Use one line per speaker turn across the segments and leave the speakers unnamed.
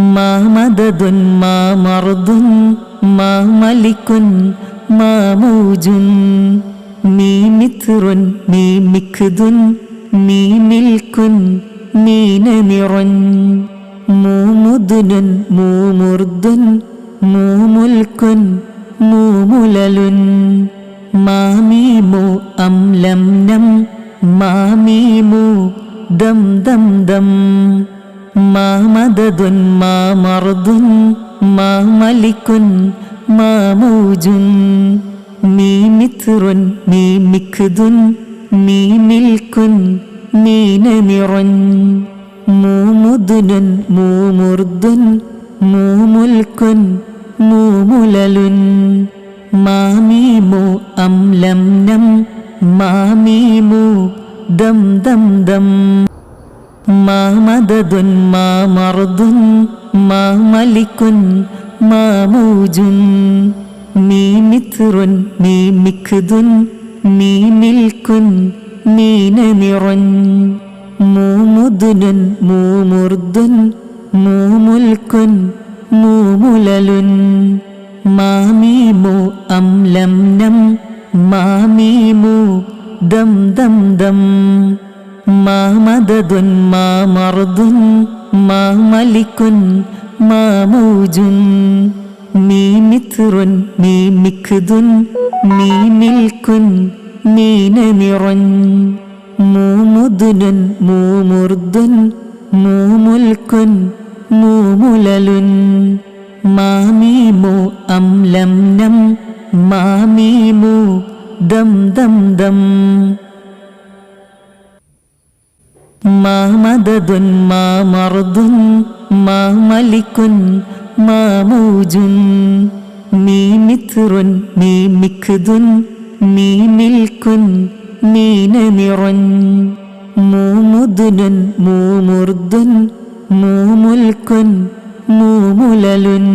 മാമദുൻ മാമർദുൻ മാമലിക്കുൻ മാമൂജുൻ മീമിത്രുൻ മീമിക്കുതുൻ മീമിൽക്കുൻ മീനനിറുൻ മൂമുദുനുൻ മൂമുർദുൻ മൂമുൽക്കുൻ മൂമുലലുൻ മാമീമോ അംലംനം മാമീമോ ദം ദം ദം. മാമദുൻ മാമർദുൻ മാമലിക്കുൻ മാമൂജുൻ മീമിത്രുൻ മീമിക്കുതുൻ മീമിൽക്കുൻ മീനനിറൻ മൂമുദുനൻ മൂമുർദുൻ മൂമുൽക്കുൻ മൂമുലലുൻ മാമീമോ അംലംനം മാമീമോ ദം ദം ദം. മാമദുൻ മാമർദുൻ മാമലിക്കുൻ മാമൂജുൻ നീ മിത്രുൻ നീ മിക്കുതുൻ നീ നിൽക്കുൻ നീന നിറുൻ മൂമുദുനുൻ മൂമുർദുൻ മൂമുൽക്കുൻ മൂമുലലുൻ മാമീമോ അംലം നം മാമീമോ ദം ദം ദം. മാമദുൻ മാമർദുൻ മാമലിക്കുൻ മാമൂജുൻ. മീമിത്രുൻ മീമിക്കുതുൻ മീമിൽക്കുൻ മീനനിറുൻ മൂമുദുനുൻ മൂമുർദുൻ മൂമുൽക്കുൻ മൂമുലലുൻ മാമീമോ അംലംനം മാമീമോ ദം ദം ദം. മാമദതുൻ മാമർദുൻ മാമലിക്കുൻ മാമൂജുൻ. നീ മിത്രുൻ നീ മിഖുതുൻ നീ നിൽക്കുൻ നീന നിറൻ മൂമുദുനുൻ മൂമുർദുൻ മൂമുൽക്കുൻ മൂമുലലുൻ.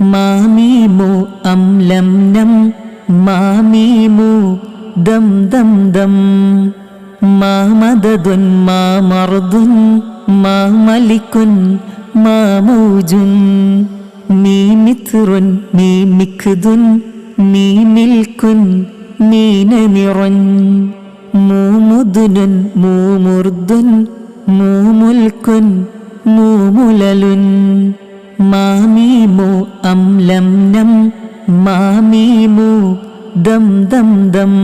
മാമീമു അംലം നം മാമീമു ദം ദം ദം മാമദുൻ മാമർദുൻ മാമലിക്കുൻ മാമൂജുൻ. മീമിത്രുൻ നീമിക്കുതുൻ നീമിൽക്കുൻ നീനനിറൻ മൂമുദുനുൻ മൂമുർദുൻ മൂമുൽക്കുൻ മൂമുലലുൻ. മാമീമോ അംലംനം മാമീമോ ദം ദം ദം.